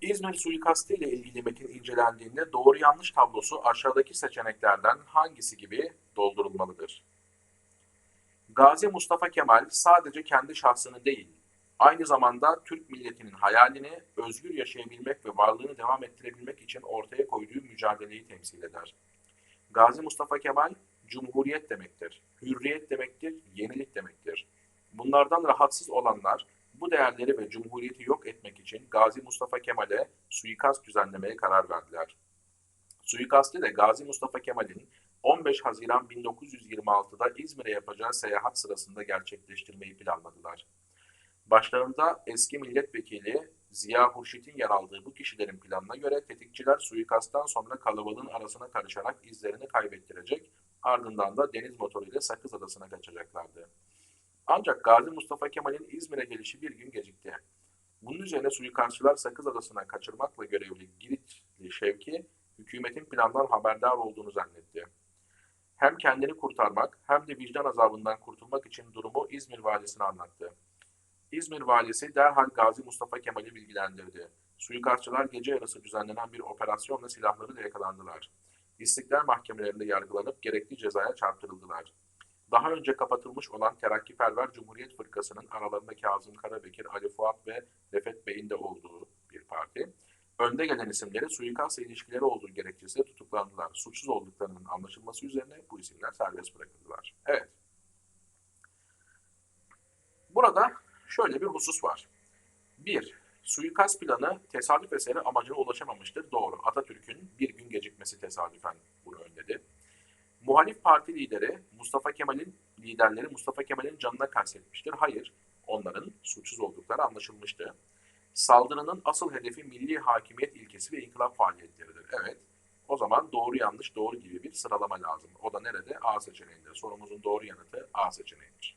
İzmir suikastı ile ilgili metin incelendiğinde doğru yanlış tablosu aşağıdaki seçeneklerden hangisi gibi doldurulmalıdır? Gazi Mustafa Kemal sadece kendi şahsını değil, aynı zamanda Türk milletinin hayalini özgür yaşayabilmek ve varlığını devam ettirebilmek için ortaya koyduğu mücadeleyi temsil eder. Gazi Mustafa Kemal, cumhuriyet demektir, hürriyet demektir, yenilik demektir. Bunlardan rahatsız olanlar, bu değerleri ve cumhuriyeti yok etmek için Gazi Mustafa Kemal'e suikast düzenlemeye karar verdiler. Suikastı da Gazi Mustafa Kemal'in 15 Haziran 1926'da İzmir'e yapacağı seyahat sırasında gerçekleştirmeyi planladılar. Başlarında eski milletvekili Ziya Hurşit'in yer aldığı bu kişilerin planına göre tetikçiler suikasttan sonra kalabalığın arasına karışarak izlerini kaybettirecek, ardından da deniz motoruyla Sakız Adası'na kaçacaklardı. Ancak Gazi Mustafa Kemal'in İzmir'e gelişi bir gün gecikti. Bunun üzerine suikastçılar Sakız Adası'na kaçırmakla görevli Giritli Şevki, hükümetin plandan haberdar olduğunu zannetti. Hem kendini kurtarmak hem de vicdan azabından kurtulmak için durumu İzmir valisine anlattı. İzmir valisi derhal Gazi Mustafa Kemal'i bilgilendirdi. Suikastçılar gece yarısı düzenlenen bir operasyonla silahlarıyla yakalandılar. İstiklal mahkemelerinde yargılanıp gerekli cezaya çarptırıldılar. Daha önce kapatılmış olan Terakkiperver Cumhuriyet Fırkası'nın aralarında Kazım Karabekir, Ali Fuat ve Refet Bey'in de olduğu bir parti. Önde gelen isimleri suikastla ilişkileri olduğu gerekçesiyle tutuklandılar. Suçsuz olduklarının anlaşılması üzerine bu isimler serbest bırakıldılar. Evet. Burada şöyle bir husus var. Bir, suikast planı tesadüf eseri amacına ulaşamamıştır. Doğru. Atatürk'ün bir gün gecikmesi tesadüfen. Muhalif parti lideri Mustafa Kemal'in liderleri Mustafa Kemal'in canına kastetmiştir. Hayır, onların suçsuz oldukları anlaşılmıştı. Saldırının asıl hedefi milli hakimiyet ilkesi ve inkılap faaliyetleridir. Evet, o zaman doğru yanlış doğru gibi bir sıralama lazım. O da nerede? A seçeneğinde. Sorumuzun doğru yanıtı A seçeneğidir.